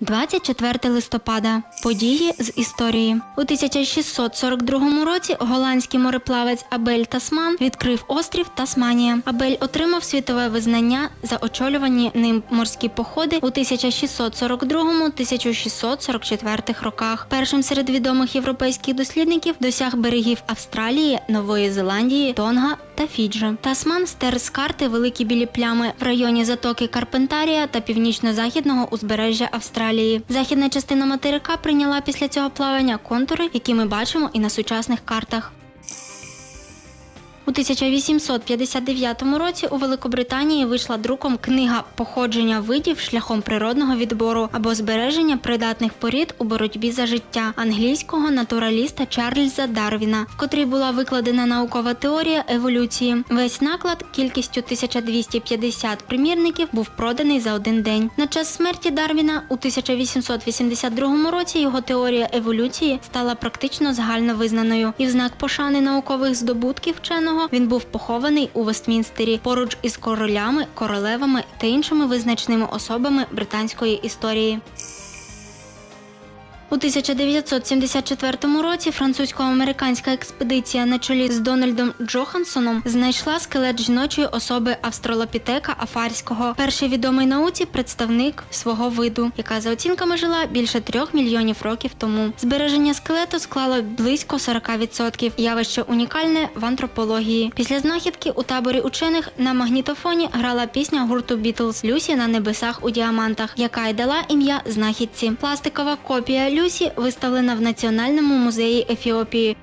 24 листопада. Події з історії у 1642 році. Голландський мореплавець Абель Тасман відкрив острів Тасманія. Абель отримав світове визнання за очолювані ним морські походи у 1642-1644 роках. Першим серед відомих європейських дослідників досяг берегів Австралії, Нової Зеландії, Тонга та Фіджі. Тасман стер з карти великі білі плями в районі затоки Карпентарія та північно-західного узбережжя Австралії. Західна частина материка прийняла після цього плавання контури, які ми бачимо і на сучасних картах. У 1859 році у Великобританії вийшла друком книга Походження видів шляхом природного відбору або збереження придатних порід у боротьбі за життя англійського натураліста Чарльза Дарвіна, в котрій була викладена наукова теорія еволюції. Весь наклад кількістю 1250 примірників був проданий за один день. На час смерті Дарвіна у 1882 році його теорія еволюції стала практично загально визнаною, і в знак пошани наукових здобутків вченого він був похований у Вестмінстері поруч із королями, королевами та іншими визначними особами британської історії. У 1974 році французько-американська експедиція на чолі з Дональдом Джохансоном знайшла скелет жіночої особи австралопітека афарського, перший відомий науці представник свого виду, яка за оцінками жила більше трьох мільйонів років тому. Збереження скелету склало близько 40%. Явище унікальне в антропології. Після знахідки у таборі учених на магнітофоні грала пісня гурту Бітлз Люсі на небесах у діамантах, яка й дала ім'я знахідці. Пластикова копія Люсі виставлена в Національному музеї Ефіопії.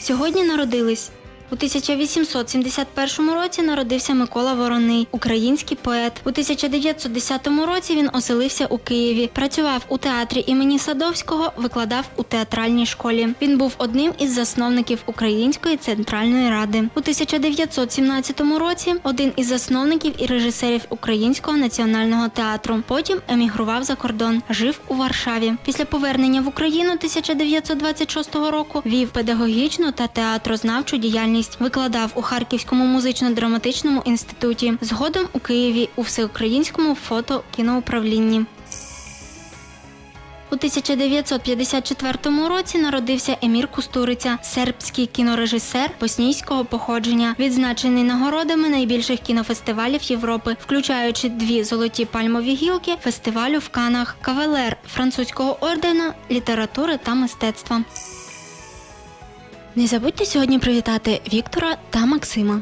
Сьогодні народились. У 1871 році народився Микола Вороний, український поет. У 1910 році він оселився у Києві. Працював у театрі імені Садовського, викладав у театральній школі. Він був одним із засновників Української центральної ради. У 1917 році один із засновників і режисерів Українського національного театру. Потім емігрував за кордон, жив у Варшаві. Після повернення в Україну 1926 року вів педагогічну та театрознавчу діяльність. Викладав у Харківському музично-драматичному інституті, згодом у Києві у всеукраїнському фото-кіноуправлінні. У 1954 році народився Емір Кустуриця, сербський кінорежисер боснійського походження, відзначений нагородами найбільших кінофестивалів Європи, включаючи дві золоті пальмові гілки фестивалю в Канах, кавалер французького ордена літератури та мистецтва. Не забудьте сьогодні привітати Віктора та Максима.